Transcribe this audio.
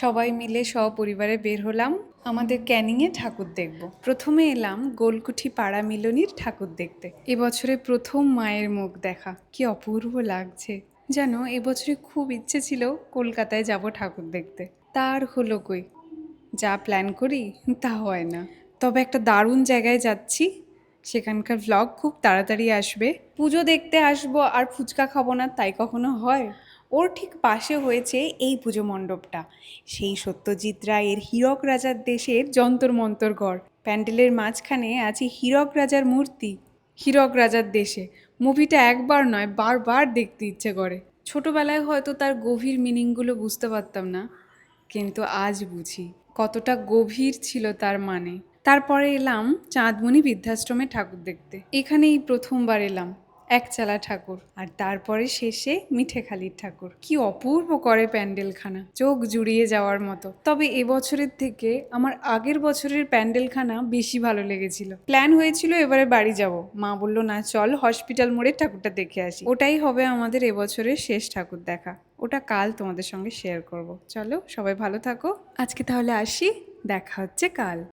সবাই মিলে সপরিবারে বের হলাম। আমাদের ক্যানিংয়ে ঠাকুর দেখব। প্রথমে এলাম গোলকুঠি পাড়া মিলনীর ঠাকুর দেখতে। এবছরে প্রথম মায়ের মুখ দেখা। কি অপূর্ব লাগছে। যেন এবছরে খুব ইচ্ছে ছিল কলকাতায় যাব ঠাকুর দেখতে। তার হলো কই? যা প্ল্যান করি, তা হয় না। তবে একটা দারুণ জায়গায় যাচ্ছি। সেখানকার ভ্লগ খুব তাড়াতাড়ি আসবে। পুজো দেখতে আসব আর ফুচকা খাব না, তাই কখনো হয়? ওর ঠিক পাশে হয়েছে এই পুজো মণ্ডপটা। সেই সত্যজিৎ রায়ের হীরক রাজার দেশের যন্তর মন্তর ঘর। প্যান্ডেলের মাঝখানে আছে হীরক রাজার মূর্তি। হীরক রাজার দেশে। মুভিটা একবার নয়, বারবার দেখতে ইচ্ছে করে। ছোটবেলায় হয়তো তার গভীর মিনিংগুলো বুঝতে পারতাম না, কিন্তু আজ বুঝি। কতটা গভীর ছিল তার মানে। তারপরে এলাম চাঁদমণি বৃদ্ধাশ্রমে ঠাকুর দেখতে। এখানেই প্রথমবার এলাম। একচালা ঠাকুর। আর তারপরে শেষে মিঠেখালির ঠাকুর। কি অপূর্ব করে প্যান্ডেলখানা, চোখ জুড়িয়ে যাওয়ার মতো। তবে এবছরের থেকে আমার আগের বছরের প্যান্ডেলখানা বেশি ভালো লেগেছিল। প্ল্যান হয়েছিল এবারে বাড়ি যাব। মা বলল, না, চল হসপিটাল মোড়ের ঠাকুরটা দেখে আসি। ওটাই হবে আমাদের এবছরের শেষ ঠাকুর দেখা। ওটা কাল তোমাদের সঙ্গে শেয়ার করব। চলো, সবাই ভালো থাকো। আজকে তাহলে আসি। দেখা হচ্ছে কাল।